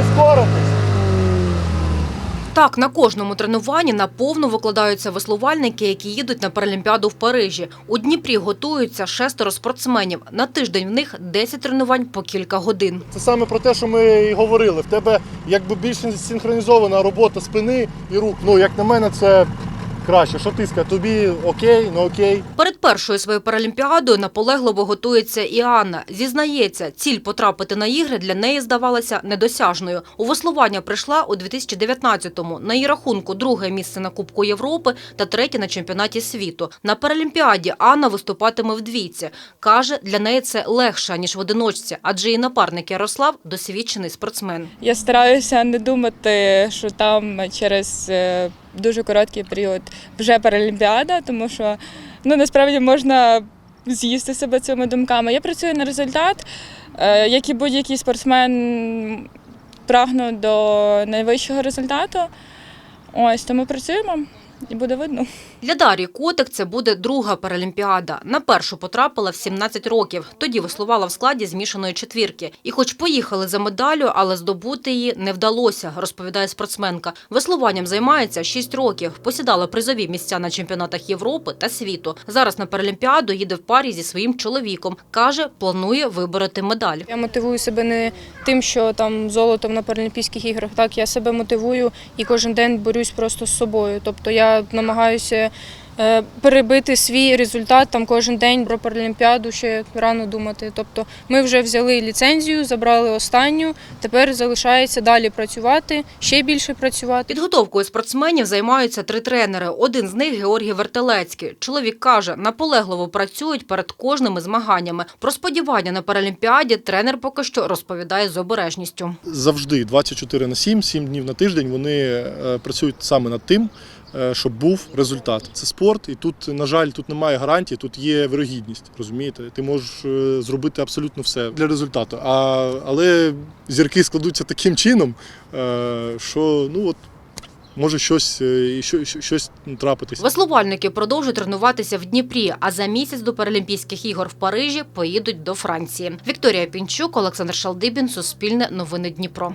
прискоритись. Так, на кожному тренуванні наповну викладаються веслувальники, які їдуть на Паралімпіаду в Парижі. У Дніпрі готуються шестеро спортсменів. На тиждень в них 10 тренувань по кілька годин. Це саме про те, що ми і говорили. В тебе якби більш синхронізована робота спини і рук. Ну як на мене, це краще. Що ти скажеш? тобі окей, ну окей. Першою своєю паралімпіадою наполегливо готується і Анна. Зізнається, ціль потрапити на ігри для неї здавалася недосяжною. У веслування прийшла у 2019-му. На її рахунку друге місце на Кубку Європи та третє на чемпіонаті світу. На паралімпіаді Анна виступатиме в двійці. Каже, для неї це легше, ніж в одиночці, адже її напарник Ярослав – досвідчений спортсмен. Я стараюся не думати, що там через е, дуже короткий період вже паралімпіада, тому що ну насправді можна з'їсти себе цими думками. Я працюю на результат, Е, як і будь-який спортсмен прагну до найвищого результату. Ось тому працюємо і буде видно. Для Дар'ї Котик це буде друга паралімпіада. На першу потрапила в 17 років. Тоді веслувала в складі змішаної четвірки. І хоч поїхали за медаллю, але здобути її не вдалося, розповідає спортсменка. Веслуванням займається 6 років. Посідала призові місця на чемпіонатах Європи та світу. Зараз на паралімпіаду їде в парі зі своїм чоловіком. Каже, планує вибороти медаль. Я мотивую себе не тим, що там золотом на Паралімпійських іграх. Так, я себе мотивую і кожен день борюсь просто з собою. Тобто я намагаюся е, перебити свій результат там кожен день про Паралімпіаду ще рано думати. Тобто ми вже взяли ліцензію, забрали останню. Тепер залишається далі працювати, ще більше працювати. Підготовкою спортсменів займаються три тренери. Один з них Георгій Вертелецький. Чоловік каже, наполегливо працюють перед кожними змаганнями. Про сподівання на паралімпіаді тренер поки що розповідає з обережністю. Завжди 24 на 7, 7 днів на тиждень вони е, працюють саме над тим, щоб був результат. Це спорт, і тут, на жаль, тут немає гарантії, тут є вирогідність. Розумієте? Ти можеш е, зробити абсолютно все для результату. А, але зірки складуться таким чином, е, що ну от. Може щось, е, і що- що- щось трапитися. Веслувальники продовжують тренуватися в Дніпрі, а за місяць до Паралімпійських ігор в Парижі поїдуть до Франції. Вікторія Пінчук, Олександр Шалдибін, Суспільне новини Дніпро.